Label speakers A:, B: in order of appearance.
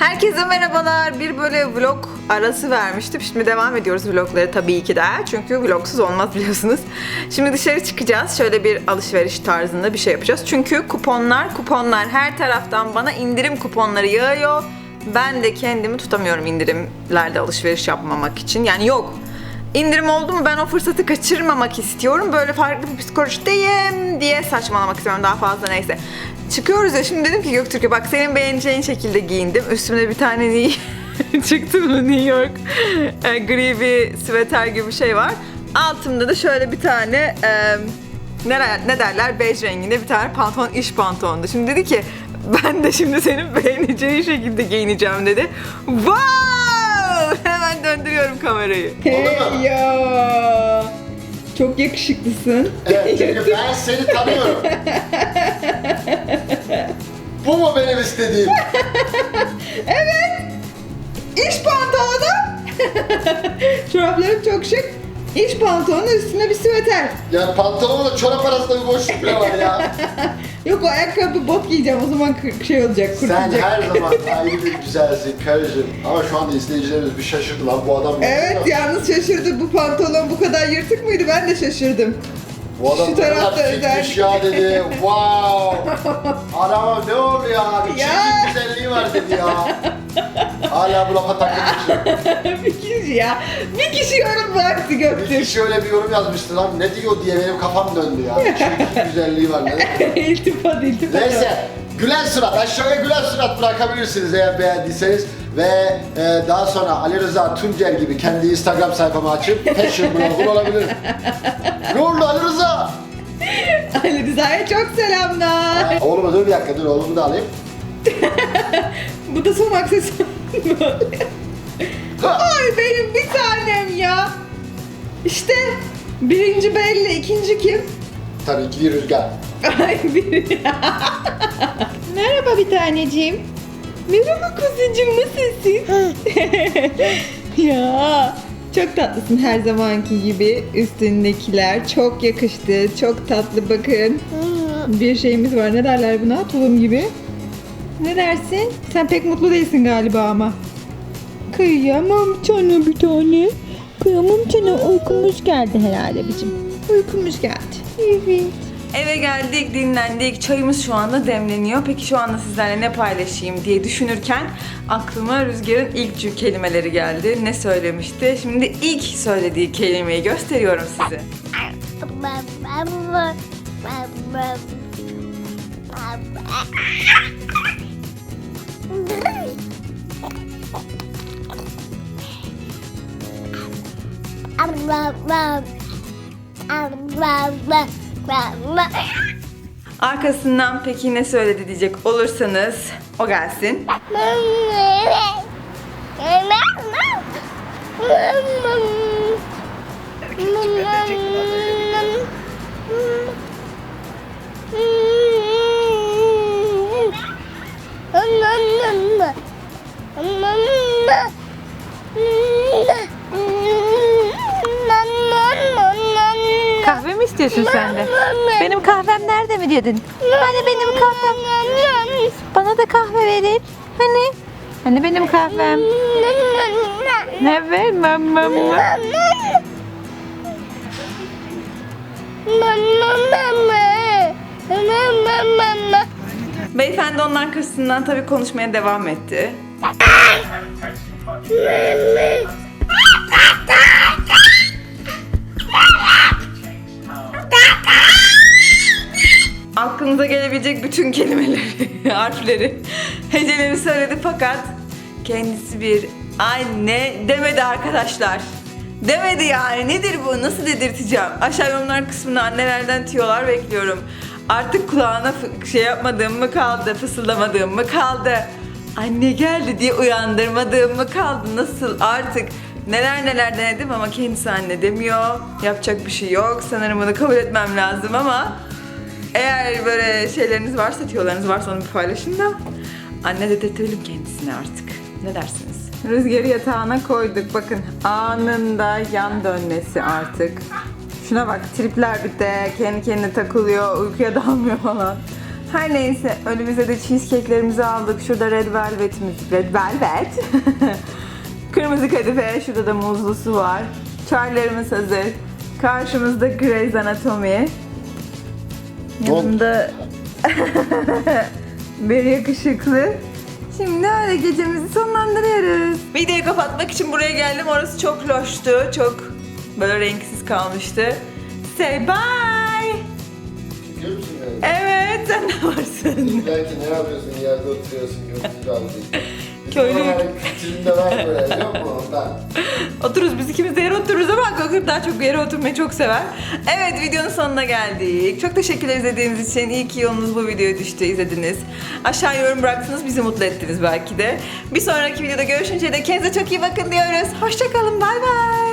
A: Herkese merhabalar. Bir böyle vlog arası vermiştim. Şimdi devam ediyoruz vlogları tabii ki de. Çünkü vlogsuz olmaz biliyorsunuz. Şimdi dışarı çıkacağız. Şöyle bir alışveriş tarzında bir şey yapacağız. Çünkü kuponlar, kuponlar her taraftan bana indirim kuponları yağıyor. Ben de kendimi tutamıyorum indirimlerde alışveriş yapmamak için. Yani yok. İndirim oldu mu ben o fırsatı kaçırmamak istiyorum. Böyle farklı bir psikolojideyim diye saçmalamak istiyorum daha fazla neyse. Çıkıyoruz ya şimdi dedim ki Göktürk'e bak senin beğeneceğin şekilde giyindim. Üstümde bir tane New çıktı mı New York e, gri bir süveter gibi bir şey var. Altımda da şöyle bir tane e, ne, ne derler bej renginde bir tane pantolon iş pantolondu. Şimdi dedi ki ben de şimdi senin beğeneceğin şekilde giyineceğim dedi. Wow! Hemen döndürüyorum kamerayı.
B: Mu?
A: ya. Çok yakışıklısın.
B: Evet çünkü ben seni tanıyorum. Bu mu benim istediğim?
A: İş pantolonu. Çoraplarım çok şık. İş pantolonu üstüne bir süveter.
B: Yani pantolonla çorap arasında bir boşluk bile var ya.
A: Yok o ayakkabı bot giyeceğim o zaman şey olacak
B: Sen
A: kurtulacak.
B: her zaman ayrı bir güzelsin karıcığım. Ama şu anda izleyicilerimiz bir şaşırdı lan bu adam.
A: Evet yalnız şaşırdı bu pantolon bu kadar yırtık mıydı ben de şaşırdım.
B: Bu adam
A: şu tarafta özel.
B: ya dedi. Wow. Arama ne oluyor abi?
A: Ya.
B: Çirkin güzelliği var dedi ya. Hala bu lafa takılmışım.
A: bir kişi ya. Bir kişi yorum bıraktı
B: Bir
A: Göktürk.
B: kişi öyle bir yorum yazmıştı lan. Ne diyor diye benim kafam döndü ya. Çirkin güzelliği var. Ne?
A: iltifat iltifat.
B: Neyse. Gülen surat. Aşağıya gülen surat bırakabilirsiniz eğer beğendiyseniz. Ve e, daha sonra Ali Rıza Tuncer gibi kendi Instagram sayfamı açıp fashion blogger olabilirim. ne oldu Ali Rıza?
A: Ali Rıza'ya çok selamlar.
B: Oğluma dur bir dakika dur oğlumu da alayım.
A: Bu da son aksesuar. Ay benim bir tanem ya. İşte birinci belli, ikinci kim?
B: Tabii ki Rüzgar.
A: Ay biri. Merhaba bir taneciğim. Merhaba kuzucuğum nasılsın? ya çok tatlısın her zamanki gibi. Üstündekiler çok yakıştı. Çok tatlı bakın. Bir şeyimiz var. Ne derler buna? Tulum gibi. Ne dersin? Sen pek mutlu değilsin galiba ama. Kıyamam sana bir tane. Kıyamam sana uykumuz geldi herhalde bizim. Uykumuz geldi. Evet. Eve geldik, dinlendik. Çayımız şu anda demleniyor. Peki şu anda sizlerle ne paylaşayım diye düşünürken aklıma Rüzgar'ın ilk kelimeleri geldi. Ne söylemişti? Şimdi ilk söylediği kelimeyi gösteriyorum size. Arkasından peki ne söyledi diyecek olursanız o gelsin.
C: Mi istiyorsun sen de? Benim kahvem nerede mi dedin? Hani benim kahvem? Bana da kahve verin. Hani? Hani benim kahvem? Ne ver? Mama mama.
A: Beyefendi onun arkasından tabii konuşmaya devam etti. Gelebilecek bütün kelimeleri, harfleri, heceleri söyledi fakat kendisi bir anne demedi arkadaşlar. Demedi yani. Nedir bu? Nasıl dedirteceğim? Aşağı yorumlar kısmında annelerden tiyolar bekliyorum. Artık kulağına şey yapmadığım mı kaldı, fısıldamadığım mı kaldı? Anne geldi diye uyandırmadığım mı kaldı? Nasıl artık? Neler neler denedim ama kendisi anne demiyor. Yapacak bir şey yok. Sanırım bunu kabul etmem lazım ama eğer böyle şeyleriniz varsa, tiyolarınız varsa onu bir paylaşın da anne dedirtelim kendisine artık. Ne dersiniz? Rüzgarı yatağına koyduk. Bakın anında yan dönmesi artık. Şuna bak tripler bir de kendi kendine takılıyor, uykuya dalmıyor falan. Her neyse önümüze de cheesecake'lerimizi aldık. Şurada red velvetimiz, red velvet. Kırmızı kadife, şurada da muzlusu var. Çaylarımız hazır. Karşımızda Grey's Anatomy. Yanında bir yakışıklı. Şimdi öyle gecemizi sonlandırıyoruz. Videoyu kapatmak için buraya geldim. Orası çok loştu. Çok böyle renksiz kalmıştı. Say bye.
B: Çekiyor musun?
A: Evet sen de varsın.
B: Belki ne yapıyorsun yerde oturuyorsun gökyüzü aldı.
A: Köylü.
B: Kültüründe var böyle biliyor musun ondan?
A: Otururuz biz ikimiz de yere otururuz ama Gökhan daha çok yere oturmayı çok sever. Evet videonun sonuna geldik. Çok teşekkürler izlediğiniz için. İyi ki yolunuz bu videoya düştü izlediniz. Aşağı yorum bıraktınız bizi mutlu ettiniz belki de. Bir sonraki videoda görüşünceye de kendinize çok iyi bakın diyoruz. Hoşçakalın bay bay.